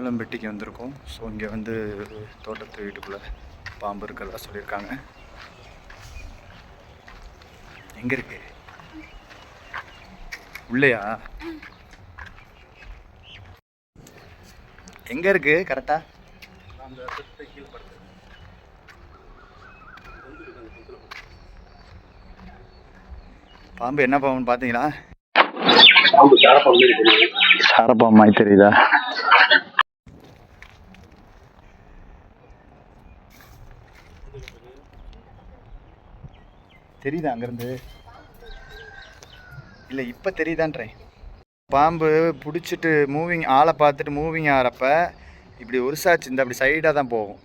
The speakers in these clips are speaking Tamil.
கருவலம்பட்டிக்கு வந்திருக்கோம். ஸோ இங்கே வந்து தோட்டத்து வீட்டுக்குள்ளே பாம்பு இருக்கிறதா சொல்லியிருக்காங்க. எங்கே இருக்கு? உள்ளேயா? எங்கே இருக்கு? கரெக்டா பாம்பு என்ன பாம்புன்னு பார்த்தீங்களா சாரப்பாம்பு மாதிரி தெரியுதா? தெரியுதா அங்கேருந்து? இல்லை இப்போ தெரியுதான்றேன் பாம்பு பிடிச்சிட்டு மூவிங் ஆளை பார்த்துட்டு மூவிங் ஆகிறப்ப இப்படி உருசாச்சு இந்த அப்படி சைடாக தான் போகும்.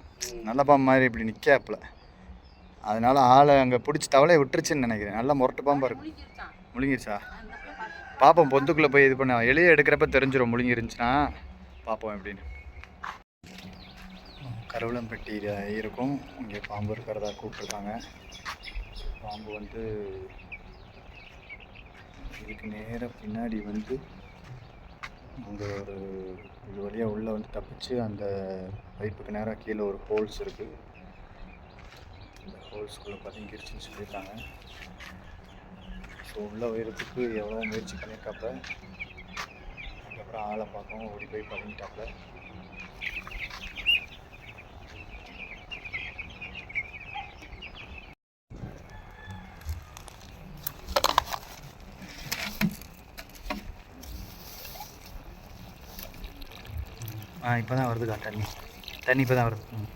நல்ல பாம்பு மாதிரி இப்படி நிற்காப்புல அதனால் ஆளை அங்கே பிடிச்சி தவளையை விட்டுருச்சுன்னு நினைக்கிறேன். நல்லா முரட்டு பாம்பாக இருக்கும் முழுங்கிருச்சா? பார்ப்போம் பொந்துக்குள்ளே போய் இது பண்ண. எளிய எடுக்கிறப்ப தெரிஞ்சிடும் முழுங்கிருந்துச்சுன்னா பார்ப்போம் எப்படின்னு. கருவளம்பட்டி இருக்கும். இங்கே பாம்பு இருக்கிறதா கூப்பிட்ருக்காங்க பாம்பு வந்து இதுக்கு நேராக பின்னாடி வந்து அங்கே ஒரு இது வழியாக உள்ளே வந்து தப்பிச்சு அந்த பைப்புக்கு நேராக கீழே ஒரு ஹோல்ஸ் இருக்குது இந்த ஹோல்ஸ்குள்ளே பதுங்கிருச்சுன்னு சொல்லியிருக்காங்க. ஸோ உள்ளே உயரத்துக்கு எவ்வளோ முயற்சி பண்ணியிருக்காப்ப அதுக்கப்புறம் ஆளை பார்க்கவும் ஓடி போய் பதுங்கிட்டாப்புல இப்போ தான் வருதுக்கா தண்ணி. தண்ணி இப்போ தான் வருது. ம்.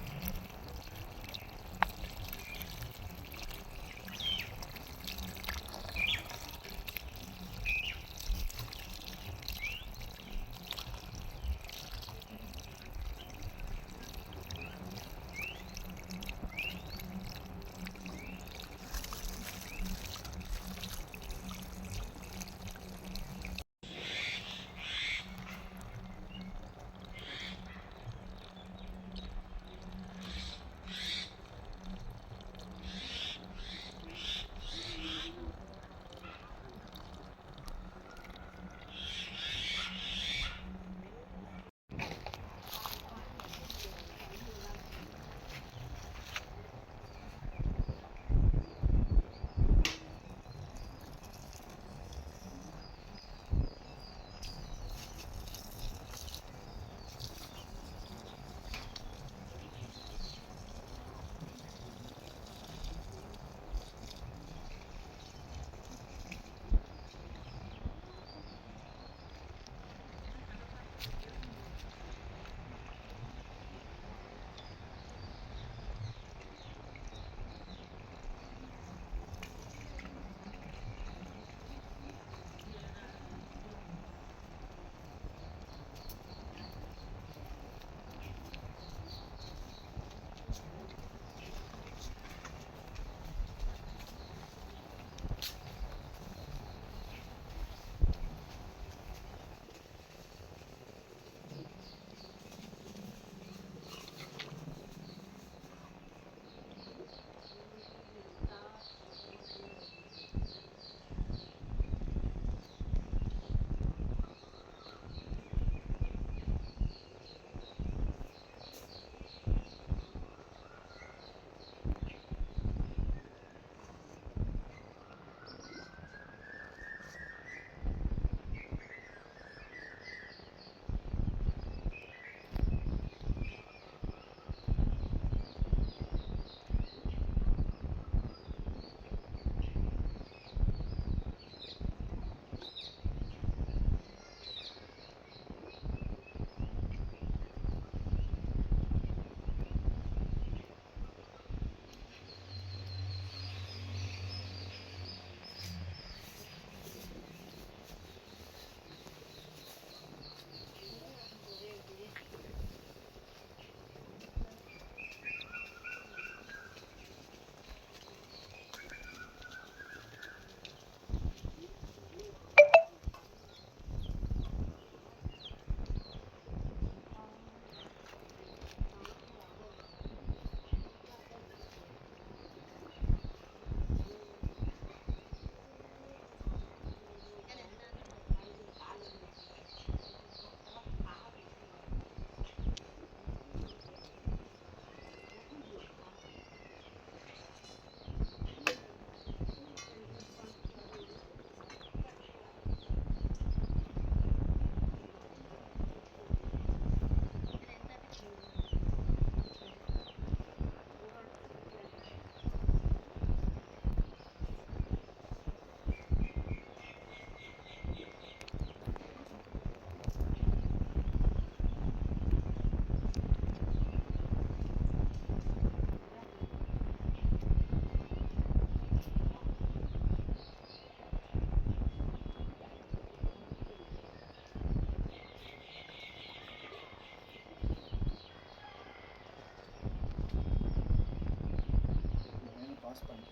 பாஸ் பண்ணு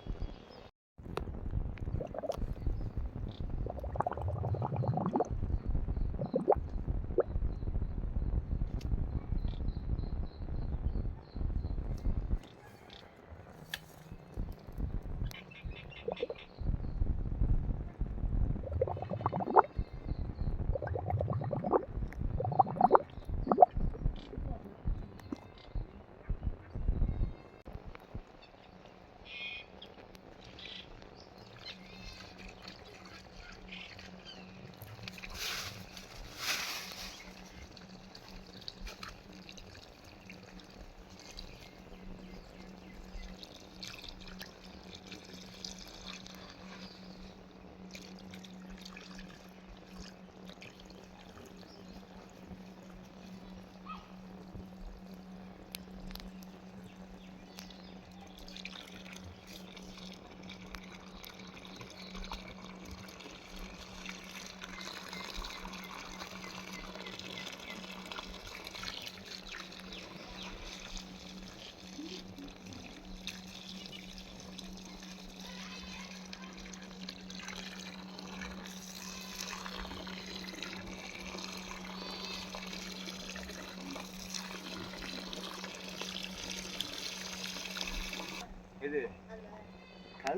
இது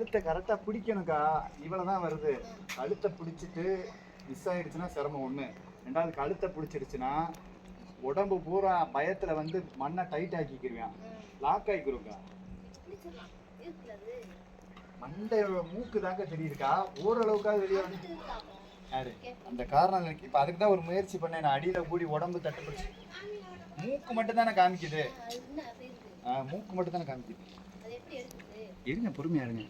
கழுத்தை கரெக்டாக பிடிக்கணுக்கா இவ்வளோ தான் வருது. கழுத்தை பிடிச்சிட்டு மிஸ் ஆயிடுச்சுன்னா சிரமம் ஒன்று ரெண்டாவது கழுத்தை பிடிச்சிடுச்சுன்னா உடம்பு பூரா பயத்தில் வந்து மண்ணை டைட் ஆக்கிக்கிருவேன். லாக் ஆகிக்கிறோக்கா மண்டை மூக்கு தாங்க தெரியுதுக்கா. ஓரளவுக்காவது வெளியே வந்து யாரு? அந்த காரணம் எனக்கு இப்போ அதுக்கு தான் ஒரு முயற்சி பண்ணேன். நான் அடியில் கூடி உடம்பு தட்டு பிடிச்சி மூக்கு மட்டும் தானே காமிக்குது. ஆ, மூக்கு மட்டும் தானே காமிக்குது. இருங்க பொறுமையா இருங்க.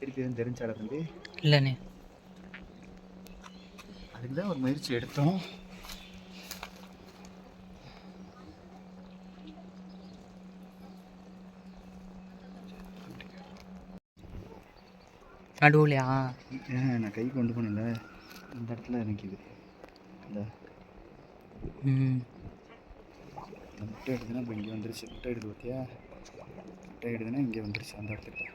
திருப்பி எதுவும் தெரிஞ்சாட தம்பி? இல்லைண்ணே. அதுக்கு தான் ஒரு முயற்சி எடுத்தோம். நடுவுலையா? நான் கை கொண்டு போனல இந்த இடத்துல நிற்கிது இந்த. முட்டை எடுத்துனா இப்போ இங்கே வந்துருச்சு. முட்டை எடுத்து பார்த்தியா? முட்டை எடுத்துனா இங்கே வந்துருச்சு. அந்த இடத்துல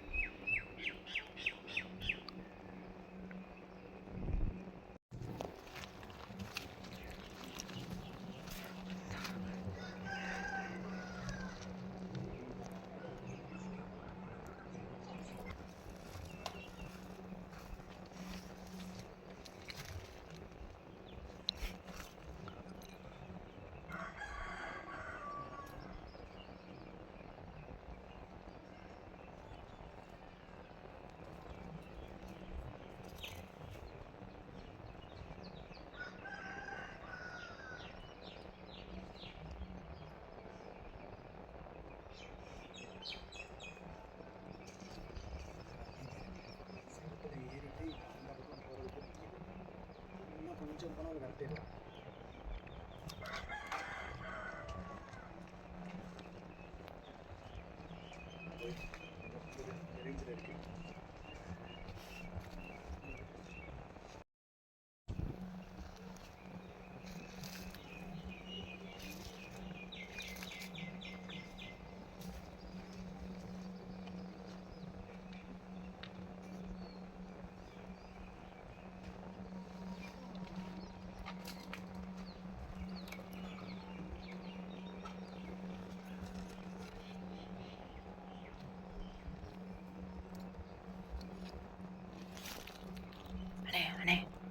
கொஞ்சம் போனால் கரெக்டாக அண்ணே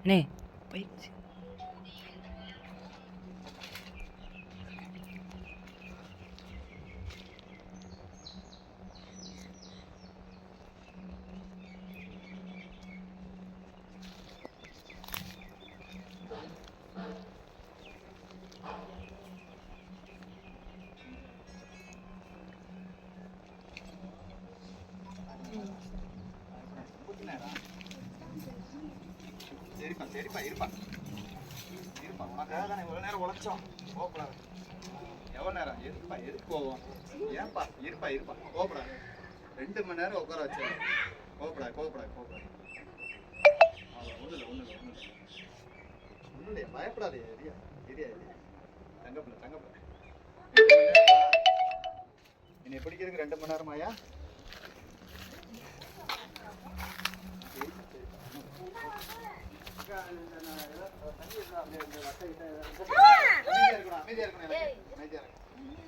नहीं சரிப்பா இருப்பா. இருப்பா உனக்காக தானே இவ்வளோ நேரம் உழைச்சோம். போகக்கூடாது எவ்வளோ நேரம்? எதுப்பா எதுக்கு போவோம் ஏன்பா? இருப்பா இருப்பா. கோப்படாது ரெண்டு மணி நேரம் உட்கார வச்சு கோப்படாது கோப்படாது கோப்படாது ஒன்றும் இல்லை ஒன்றும் இல்லை ஒன்றும் இல்லை. ஒன்றும் இல்லையா பயப்படாதே எரியா எரியா எரியா தங்கப்பில்ல தங்கப்பில்ல என்னை பிடிக்கிறதுக்கு ரெண்டு மணி நேரமாயா அமைதியா இருக்கணும், அமைதியா இருக்கணும் எனக்கு. அமைதியா இருக்கணும்.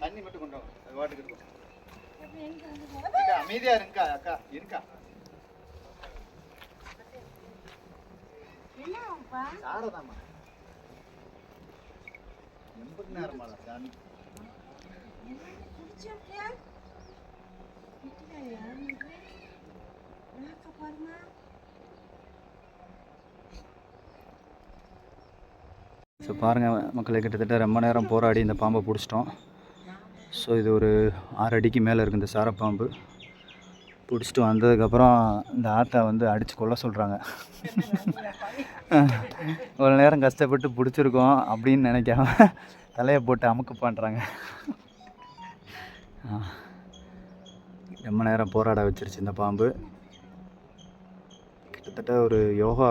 தண்ணி மட்டும் கொண்டு வாங்க. வாட்டுக்கு இருக்கும் அமைதியா இருங்கக்கா அக்கா இருக்கா? சாரதாம்மா. எண்பது நேரமா சாமி. ஸோ பாருங்கள் மக்களை கிட்டத்தட்ட ரொம்ப நேரம் போராடி இந்த பாம்பை பிடிச்சிட்டோம். ஸோ இது ஒரு ஆறு அடிக்கு மேலே இருக்குது இந்த சாரப்பாம்பு பிடிச்சிட்டு வந்ததுக்கப்புறம் இந்த ஆட்டை வந்து அடித்து கொள்ள சொல்கிறாங்க ஒரு நேரம் கஷ்டப்பட்டு பிடிச்சிருக்கோம் அப்படின்னு நினைக்காம தலையை போட்டு அமுக்கு பண்ணுறாங்க ரொம்ப நேரம் போராட வச்சிருச்சு இந்த பாம்பு. கிட்டத்தட்ட ஒரு யோகா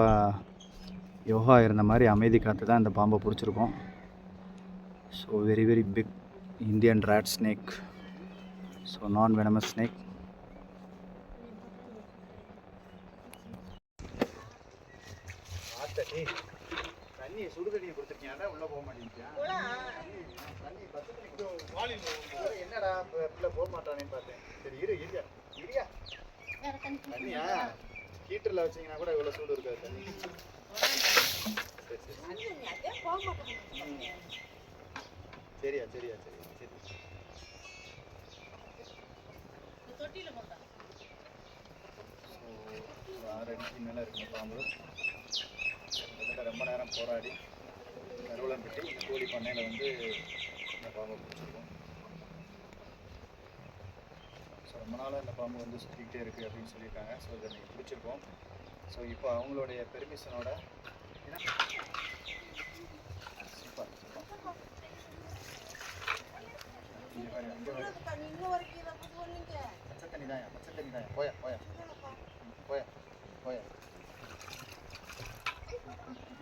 யோகா இருந்த மாதிரி அமைதி காத்து தான் இந்த பாம்பை பிடிச்சிருக்கோம். So very very big Indian rat snake so நான் வெனமஸ் ஸ்னேக் தண்ணி சுடு தண்ணியை கொடுத்துருக்கீங்க அதான் உள்ளே போக மாட்டேங்கியா தண்ணி பத்து என்னடா பிள்ளை போக மாட்டானேன்னு பார்த்தேன். சரி இரு இரியா இரியா தண்ணியா? ஹீட்டரில் வச்சீங்கன்னா கூட இவ்வளோ சூடு இருக்காது தண்ணி. சரியா சரியா சரியா சரி. சரி ஸோ ஆறு அடிக்கு மேலே இருக்குங்க பாம்பு கிட்டத்தட்ட ரொம்ப நேரம் போராடி கருவலம்பட்டி கோழி பண்ணையில் வந்து இந்த பாம்பை பிடிச்சிருக்கோம். ஸோ ரொம்ப நாளாக இந்த பாம்பு வந்து சுற்றிக்கிட்டே இருக்குது அப்படின்னு சொல்லியிருக்காங்க. ஸோ இதை நீங்கள் பிடிச்சிருக்கோம். ஸோ இப்போ அவங்களுடைய பெர்மிஷனோட சூப்பர் சூப்பர் இங்க பாரு, பச்சை தண்ணி தான் பச்சை தண்ணி தான் போயா போயா. போயா போயா.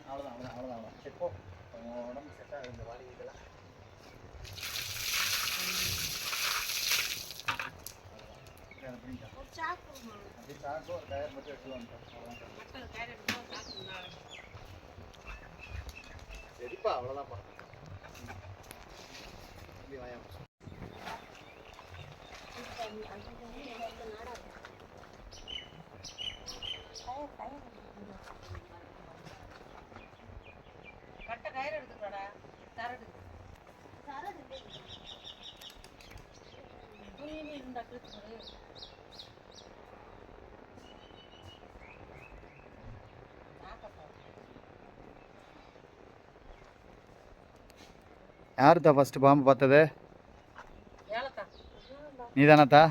அவ்வளோதான் அவ்வளோதான் அவ்வளோதான் அவ்வளோதான் சரி போ. உடம்பு செட் ஆகுது இந்த வாடி இதெல்லாம். அவ்வளோதான். அப்படியே சாக்கும் ஒரு டயர் மட்டும் எடுத்து வந்துட்டோம் அவ்வளோதான் சரிப்பா அவ்வளோதான்ப்பா இப்படி வாயா. கட்ட கயிறு எடுத்துக்கடா. தரடு. துணின்னு இருந்தா கிழிச்சுக்கொடு. யாருத்தா ஃபஸ்ட்டு பாம்பு பார்த்தது? நீ தானாத்தா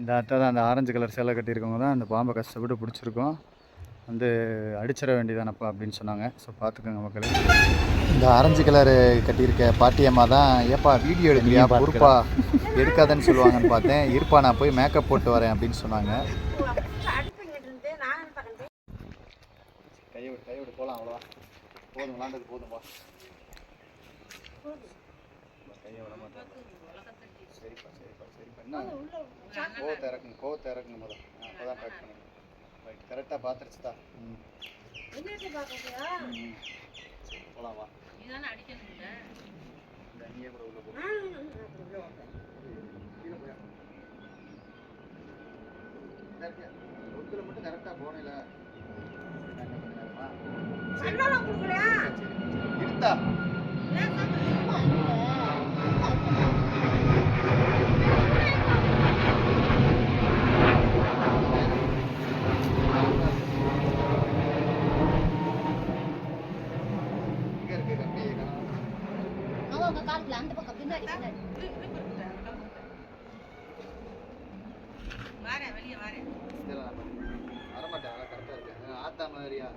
இந்த அத்தை தான் அந்த ஆரஞ்சு கலர் சேலை கட்டியிருக்கவங்க தான் அந்த பாம்பை கஷ்டப்பட்டு பிடிச்சிருக்கோம். வந்து அடிச்சிட வேண்டியதானப்பா அப்படின்னு சொன்னாங்க. ஸோ பார்த்துக்கோங்க மக்களே. இந்த ஆரஞ்சு கலர் கட்டியிருக்க பாட்டியம்மா தான் ஏப்பா வீடியோ எடுக்கிறியா பொறுப்பா? எடுக்காதன்னு சொல்லுவாங்கன்னு பார்த்தேன். இருப்பா நான் போய் மேக்கப் போட்டு வரேன் அப்படின்னு சொன்னாங்க. கையை விட்டு கையை விட்டு போகலாம் அவ்வளோதான். போதும் விளாண்டது போதும்பா கையை விட மாட்டேன் சரிப்பா சரிப்பா சரிப்பா என்ன கோவத்தை இறக்குங்க கோவத்தை இறக்குங்க முதல்ல அப்போ தான் பேக் பண்ணுங்க ரைட் கரெக்டாக பார்த்துருச்சுதா ம் ம் போகலாம் வா நீதானே கூட உள்ள போ கீழே மட்டும் கரெக்டாக போனேல இருந்தா இங்க இருக்கு கம்பி காணோம். அவங்க காலத்துல அந்த பக்கம் பின்னாடி பின்னாடி இது, இது கொடுத்துட்டேன், அதெல்லாம் கொடுத்துட்டேன். வாரேன், வெளியே வாரேன். வரமாட்டேன் கரெக்டாக இருக்கு. ஆத்தா மாதிரியா?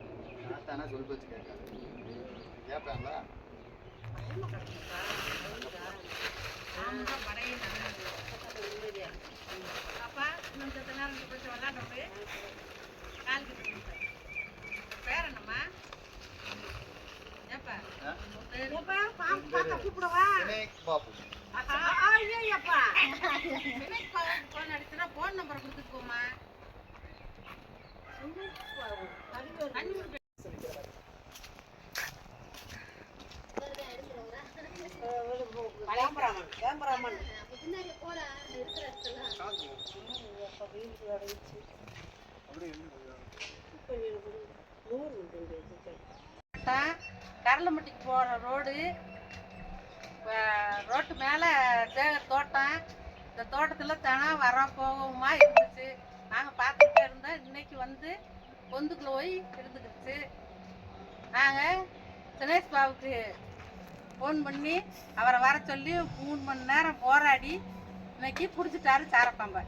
ஆத்தானா சொல் பேச்சு கேட்காது கேட்பேன்ல. அப்பா, இன்னும் செத்த நேரம் போய். கால் கிட்ட கொடுத்தேன். பேர் என்னம்மா? ஏப்பா? ஆ? உன் பேரு? தினேக் பாபு தினேஷ் பாபுக்கு ஃபோன் அடிச்சுனா ஃபோன் நம்பர் கொடுத்துட்டு போமா கனிமொழி கேமராமன் பின்னாடி போல இருக்கிற இடத்துல கரலம்பட்டிக்கு போகிற ரோடு ரோட்டு மேலே சேகர் தோட்டம். இந்த தோட்டத்தில் தினம் வர போகவுமா இருந்துச்சு. நாங்கள் பார்த்துட்டே இருந்தோம். இன்னைக்கு வந்து பொந்துக்குள்ள போய் இருந்துக்கிடுச்சு. நாங்கள் தினேஷ் பாபுக்கு ஃபோன் பண்ணி அவரை வர சொல்லி மூணு மணி நேரம் போராடி இன்னைக்கு பிடிச்சிட்டாரு சாரப்பாம்பை.